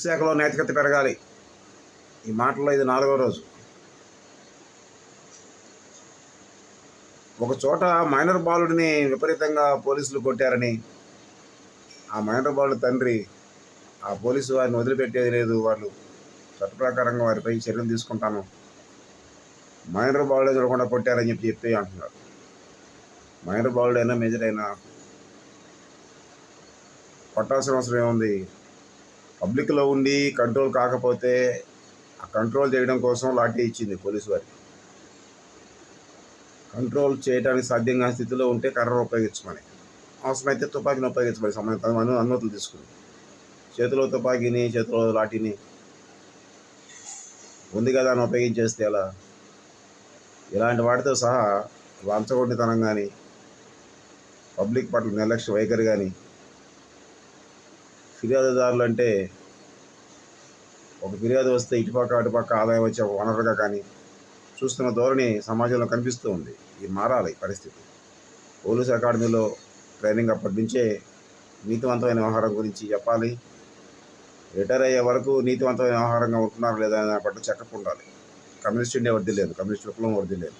Police శాఖలో నైతికత పెరగాలి. ఈ మాటల్లో ఇది నాలుగో రోజు. ఒక చోట మైనర్ బాలుడిని విపరీతంగా పోలీసులు కొట్టారని ఆ మైనర్ బాలుడి తండ్రి ఆ పోలీసు వారిని వదిలిపెట్టేది లేదు. వాళ్ళు చట్ట ప్రకారంగా వారిపై చర్యలు తీసుకుంటాను. మైనర్ బాలుడే చూడకుండా కొట్టారని చెప్పి చెప్పి అంటున్నారు మైనర్ బాలుడైనా మేజర్ అయినా కొట్టాల్సిన అవసరం ఏముంది? పబ్లిక్లో ఉండి కంట్రోల్ కాకపోతే ఆ కంట్రోల్ చేయడం కోసం లాఠీ ఇచ్చింది పోలీసు వారికి కంట్రోల్ చేయడానికి సాధ్యం కాని స్థితిలో ఉంటే కర్ర ఉపయోగించమని అవసరమైతే తుపాకీని ఉపయోగించమని సంబంధిత అనుమతులు తీసుకుని. చేతిలో తుపాకీని చేతిలో లాఠీని ఉంది కదా అని ఉపయోగించేస్తే ఎలా? ఇలాంటి వాటితో సహా లంచగొండితనం కానీ పబ్లిక్ పట్ల నిర్లక్ష్య వైఖరి కానీ ఫిర్యాదుదారులు అంటే ఒక ఫిర్యాదు వస్తే ఇటుపక్క అటుపక్క ఆదాయం వచ్చే ఒక వనరుగా కానీ చూస్తున్న ధోరణి సమాజంలో కనిపిస్తూ ఉంది. ఇది మారాలి పరిస్థితి. పోలీస్ అకాడమీలో ట్రైనింగ్ అప్పటి నుంచే నీతివంతమైన వ్యవహారం గురించి చెప్పాలి. రిటైర్ అయ్యే వరకు నీతివంతమైన వ్యవహారంగా ఉంటున్నారు లేదా అనే పట్ల చెక్కపు ఉండాలి. కమ్యూనిస్ట్ ఇండియా వర్ది లేదు. కమ్యూనిస్ట్ విప్లవం వడ్డీ లేదు.